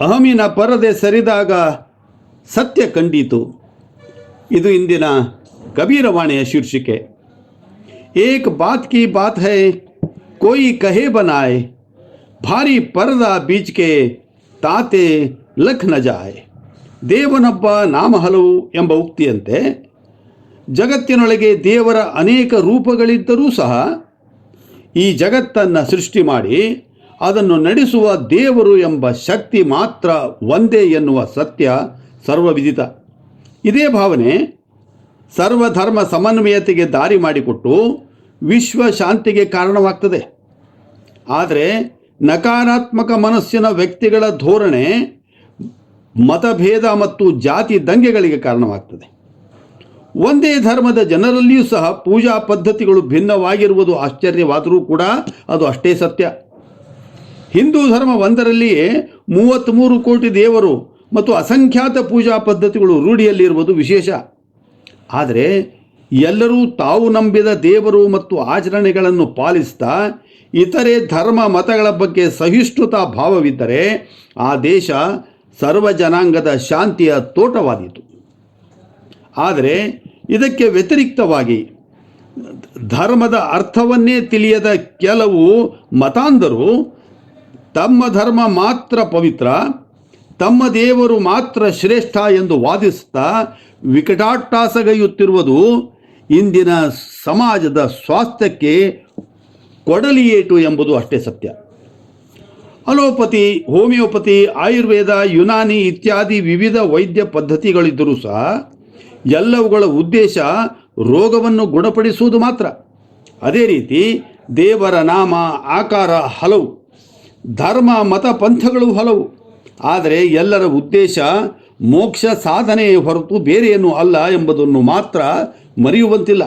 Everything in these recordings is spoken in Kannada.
ಅಹಮಿನ ಪರದೆ ಸರಿದಾಗ ಸತ್ಯ ಕಂಡೀತು. ಇದು ಇಂದಿನ ಕಬೀರವಾಣಿಯ ಶೀರ್ಷಿಕೆ. ಏಕ್ ಬಾತ್ ಕಿ ಬಾತ್ ಹೈ, ಕೋಯಿ ಕಹೆ ಬನಾಯ್, ಭಾರಿ ಪರದ ಬೀಚ್ಗೆ ತಾತೆ ಲಖ್ ನಜಾಯ್ ಜಾಯ್. ದೇವನೊಬ್ಬ ನಾಮ ಹಲವು ಎಂಬ ಉಕ್ತಿಯಂತೆ, ಜಗತ್ತಿನೊಳಗೆ ದೇವರ ಅನೇಕ ರೂಪಗಳಿದ್ದರೂ ಸಹ ಈ ಜಗತ್ತನ್ನು ಸೃಷ್ಟಿ ಮಾಡಿ ಅದನ್ನು ನಡೆಸುವ ದೇವರು ಎಂಬ ಶಕ್ತಿ ಮಾತ್ರ ಒಂದೇ ಎನ್ನುವ ಸತ್ಯ ಸರ್ವವಿದಿತ. ಇದೇ ಭಾವನೆ ಸರ್ವಧರ್ಮ ಸಮನ್ವಯತೆಗೆ ದಾರಿ ಮಾಡಿಕೊಟ್ಟು ವಿಶ್ವ ಶಾಂತಿಗೆ ಕಾರಣವಾಗ್ತದೆ. ಆದರೆ ನಕಾರಾತ್ಮಕ ಮನಸ್ಸಿನ ವ್ಯಕ್ತಿಗಳ ಧೋರಣೆ ಮತಭೇದ ಮತ್ತು ಜಾತಿ ದಂಗೆಗಳಿಗೆ ಕಾರಣವಾಗ್ತದೆ. ಒಂದೇ ಧರ್ಮದ ಜನರಲ್ಲಿಯೂ ಸಹ ಪೂಜಾ ಪದ್ಧತಿಗಳು ಭಿನ್ನವಾಗಿರುವುದು ಆಶ್ಚರ್ಯವಾದರೂ ಕೂಡ ಅದು ಅಷ್ಟೇ ಸತ್ಯ. ಹಿಂದೂ ಧರ್ಮ ಒಂದರಲ್ಲಿಯೇ ಮೂವತ್ತ್ಮೂರು ಕೋಟಿ ದೇವರು ಮತ್ತು ಅಸಂಖ್ಯಾತ ಪೂಜಾ ಪದ್ಧತಿಗಳು ರೂಢಿಯಲ್ಲಿರುವುದು ವಿಶೇಷ. ಆದರೆ ಎಲ್ಲರೂ ತಾವು ನಂಬಿದ ದೇವರು ಮತ್ತು ಆಚರಣೆಗಳನ್ನು ಪಾಲಿಸ್ತಾ ಇತರೆ ಧರ್ಮ ಮತಗಳ ಬಗ್ಗೆ ಸಹಿಷ್ಣುತಾ ಭಾವವಿದ್ದರೆ ಆ ದೇಶ ಸರ್ವ ಜನಾಂಗದ ಶಾಂತಿಯ ತೋಟವಾದೀತು. ಆದರೆ ಇದಕ್ಕೆ ವ್ಯತಿರಿಕ್ತವಾಗಿ ಧರ್ಮದ ಅರ್ಥವನ್ನೇ ತಿಳಿಯದ ಕೆಲವು ಮತಾಂಧರು ತಮ್ಮ ಧರ್ಮ ಮಾತ್ರ ಪವಿತ್ರ, ತಮ್ಮ ದೇವರು ಮಾತ್ರ ಶ್ರೇಷ್ಠ ಎಂದು ವಾದಿಸುತ್ತಾ ವಿಕಟಾಟ್ಟಾಸಗೈಯುತ್ತಿರುವುದು ಇಂದಿನ ಸಮಾಜದ ಸ್ವಾಸ್ಥ್ಯಕ್ಕೆ ಕೊಡಲಿಯೇಟು ಎಂಬುದು ಅಷ್ಟೇ ಸತ್ಯ. ಅಲೋಪತಿ, ಹೋಮಿಯೋಪತಿ, ಆಯುರ್ವೇದ, ಯುನಾನಿ ಇತ್ಯಾದಿ ವಿವಿಧ ವೈದ್ಯ ಪದ್ಧತಿಗಳಿದ್ದರೂ ಸಹ ಎಲ್ಲವುಗಳ ಉದ್ದೇಶ ರೋಗವನ್ನು ಗುಣಪಡಿಸುವುದು ಮಾತ್ರ. ಅದೇ ರೀತಿ ದೇವರ ನಾಮ, ಆಕಾರ ಹಲವು. ಧರ್ಮ, ಮತ, ಪಂಥಗಳು ಹಲವು. ಆದರೆ ಎಲ್ಲರ ಉದ್ದೇಶ ಮೋಕ್ಷ ಸಾಧನೆಯೇ ಹೊರತು ಬೇರೆಯೇನೂ ಅಲ್ಲ ಎಂಬುದನ್ನು ಮಾತ್ರ ಮರೆಯುವಂತಿಲ್ಲ.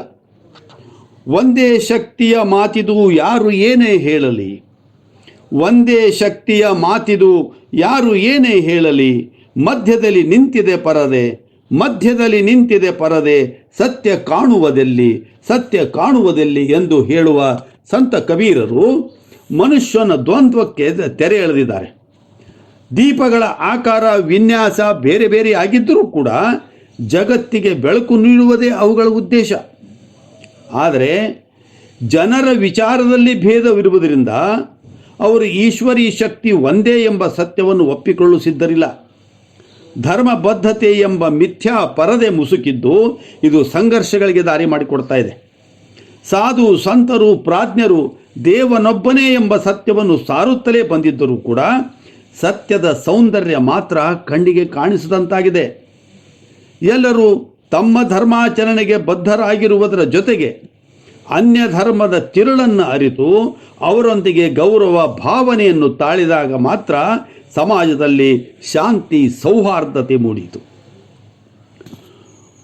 ಒಂದೇ ಶಕ್ತಿಯ ಮಾತಿದು ಯಾರು ಏನೇ ಹೇಳಲಿ, ಒಂದೇ ಶಕ್ತಿಯ ಮಾತಿದು ಯಾರು ಏನೇ ಹೇಳಲಿ, ಮಧ್ಯದಲ್ಲಿ ನಿಂತಿದೆ ಪರದೆ, ಮಧ್ಯದಲ್ಲಿ ನಿಂತಿದೆ ಪರದೆ, ಸತ್ಯ ಕಾಣುವುದೆಲ್ಲಿ ಸತ್ಯ ಕಾಣುವುದೆಲ್ಲಿ ಎಂದು ಹೇಳುವ ಸಂತ ಕಬೀರರು ಮನುಷ್ಯನ ದ್ವಂದ್ವಕ್ಕೆ ತೆರೆ ಎಳೆದಿದ್ದಾರೆ. ದೀಪಗಳ ಆಕಾರ, ವಿನ್ಯಾಸ ಬೇರೆ ಬೇರೆ ಆಗಿದ್ದರೂ ಕೂಡ ಜಗತ್ತಿಗೆ ಬೆಳಕು ನೀಡುವುದೇ ಅವುಗಳ ಉದ್ದೇಶ. ಆದರೆ ಜನರ ವಿಚಾರದಲ್ಲಿ ಭೇದವಿರುವುದರಿಂದ ಅವರು ಈಶ್ವರಿ ಶಕ್ತಿ ಒಂದೇ ಎಂಬ ಸತ್ಯವನ್ನು ಒಪ್ಪಿಕೊಳ್ಳಲು ಸಿದ್ಧರಿಲ್ಲ ಧರ್ಮ ಬದ್ಧತೆ ಎಂಬ ಮಿಥ್ಯಾ ಪರದೆ ಮುಸುಕಿದ್ದು ಇದು ಸಂಘರ್ಷಗಳಿಗೆ ದಾರಿ ಮಾಡಿಕೊಡ್ತಾ ಇದೆ. ಸಾಧು, ಸಂತರು, ಪ್ರಾಜ್ಞರು, ದೇವನೊಬ್ಬನೇ ಎಂಬ ಸತ್ಯವನ್ನು ಸಾರುತ್ತಲೇ ಬಂದಿದ್ದರೂ ಕೂಡ ಸತ್ಯದ ಸೌಂದರ್ಯ ಮಾತ್ರ ಕಣ್ಣಿಗೆ ಕಾಣಿಸದಂತಾಗಿದೆ. ಎಲ್ಲರೂ ತಮ್ಮ ಧರ್ಮಾಚರಣೆಗೆ ಬದ್ಧರಾಗಿರುವುದರ ಜೊತೆಗೆ ಅನ್ಯ ಧರ್ಮದ ತಿರುಳನ್ನು ಅರಿತು ಅವರೊಂದಿಗೆ ಗೌರವ ಭಾವನೆಯನ್ನು ತಾಳಿದಾಗ ಮಾತ್ರ ಸಮಾಜದಲ್ಲಿ ಶಾಂತಿ, ಸೌಹಾರ್ದತೆ ಮೂಡಿತು.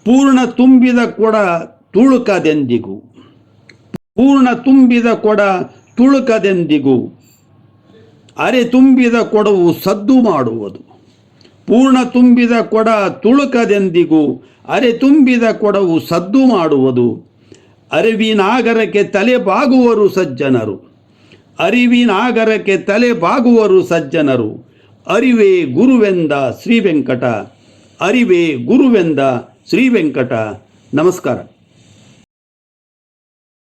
ಪೂರ್ಣ ತುಂಬಿದ ಕೂಡ ತುಳುಕದೆಂದಿಗೂ ಪೂರ್ಣ ತುಂಬಿದ ಕೊಡ ತುಳುಕದೆಂದಿಗೂ, ಅರೆ ತುಂಬಿದ ಕೊಡವು ಸದ್ದು ಮಾಡುವುದು. ಪೂರ್ಣ ತುಂಬಿದ ಕೊಡ ತುಳುಕದೆಂದಿಗೂ, ಅರೆ ತುಂಬಿದ ಕೊಡವು ಸದ್ದು ಮಾಡುವುದು. ಅರಿವಿನಾಗರಕ್ಕೆ ತಲೆ ಬಾಗುವರು ಸಜ್ಜನರು. ಅರಿವಿನಾಗರಕ್ಕೆ ತಲೆ ಬಾಗುವರು ಸಜ್ಜನರು. ಅರಿವೇ ಗುರುವೆಂದ ಶ್ರೀ ವೆಂಕಟ ಅರಿವೇ ಗುರುವೆಂದ ಶ್ರೀ ವೆಂಕಟ ನಮಸ್ಕಾರ.